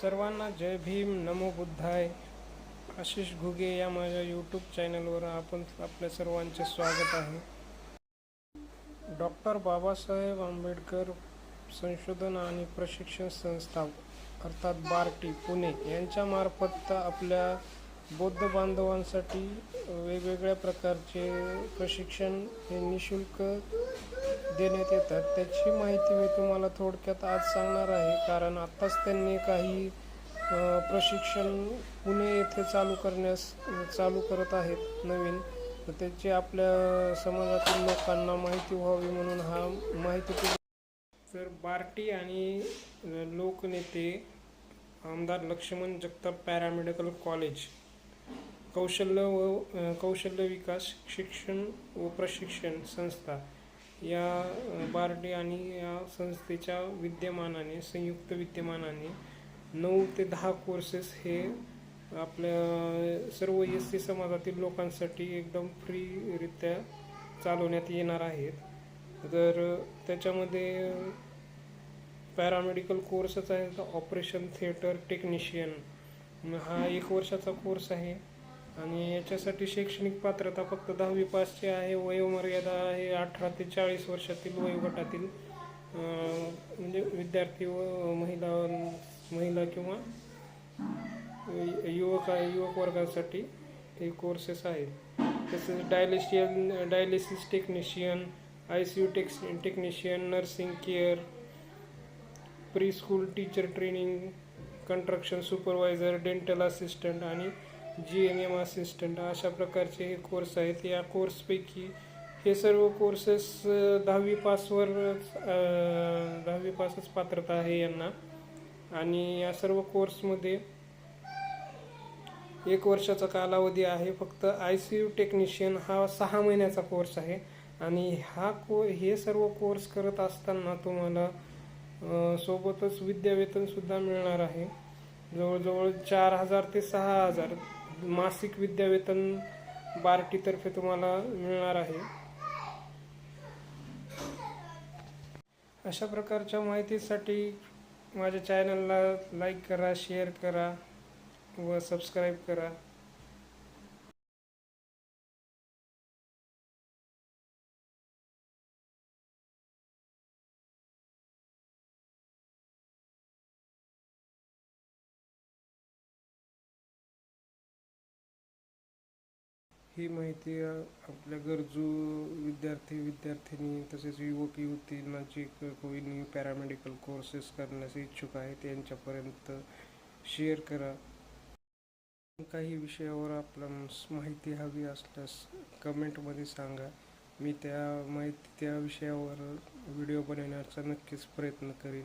सर्वांना जय भीम नमो बुद्धाय. आशिष घुगे या माझ्या यूट्यूब चॅनलवर आपण आपल्या सर्वांचे स्वागत आहे. डॉक्टर बाबासाहेब आंबेडकर संशोधन आणि प्रशिक्षण संस्था अर्थात बार्टी पुणे यांच्यामार्फत आपल्या बौद्ध बांधवांसाठी वेगवेगळ्या प्रकारचे प्रशिक्षण हे निशुल्क देण्यात येतात. त्याची माहिती मी तुम्हाला थोडक्यात आज सांगणार आहे. कारण आत्ताच त्यांनी काही प्रशिक्षण पुणे येथे चालू करण्यास चालू करत आहेत नवीन. तर त्याची आपल्या समाजातील लोकांना माहिती व्हावी म्हणून हा माहिती तर बार्टी आणि लोकनेते आमदार लक्ष्मण जगताप पॅरामेडिकल कॉलेज. कौशल्य व कौशल्य विकास शिक्षण व प्रशिक्षण संस्था. या बार्डे आणि या संस्थेच्या विद्यमानाने संयुक्त विद्यमानाने नऊ ते दहा कोर्सेस हे आपल्या सर्व एस सी समाजातील लोकांसाठी एकदम फ्रीरित्या चालवण्यात येणार आहेत. तर त्याच्यामध्ये पॅरामेडिकल कोर्सच आहे तर ऑपरेशन थिएटर टेक्निशियन हा एक वर्षाचा कोर्स आहे. आणि याच्यासाठी शैक्षणिक पात्रता फक्त दहावी पासची आहे वयोमर्यादा आहे अठरा ते चाळीस वर्षातील वयोगटातील म्हणजे विद्यार्थी व महिला महिला किंवा युवक युवक वर्गासाठी हे कोर्सेस आहेत. तसेच dietician dialysis technician I C U tech technician nursing care pre school teacher training construction supervisor dental assistant आणि जी एन एम असिस्टंट अशा प्रकारचे हे कोर्स आहेत. या कोर्सपैकी हे सर्व कोर्सेस दहावी पासवर दहावी पासच पात्रता आहे यांना. आणि या सर्व कोर्समध्ये एक वर्षाचा कालावधी आहे. फक्त आय सी यू टेक्निशियन हा सहा महिन्याचा कोर्स आहे. आणि हा को हे सर्व कोर्स करत असताना तुम्हाला सोबतच विद्यावेतनसुद्धा मिळणार आहे. जवळजवळ चार हजार ते सहा हजार मासिक विद्यावेतन बार्टीतर्फे तुम्हाला मिळणार आहे. अशा प्रकारच्या माहितीसाठी माझ्या चॅनलला लाईक करा शेअर करा व सबस्क्राईब करा. ही माहिती आपल्या गरजू विद्यार्थी विद्यार्थिनी तसेच युवक युवतींना जे क- कोणी पॅरामेडिकल कोर्सेस करण्यास इच्छुक आहेत यांच्यापर्यंत शेअर करा. काही विषयावर आपलं माहिती हवी असल्यास कमेंटमध्ये सांगा. मी त्या माहिती त्या विषयावर व्हिडिओ बनवण्याचा नक्कीच प्रयत्न करीन.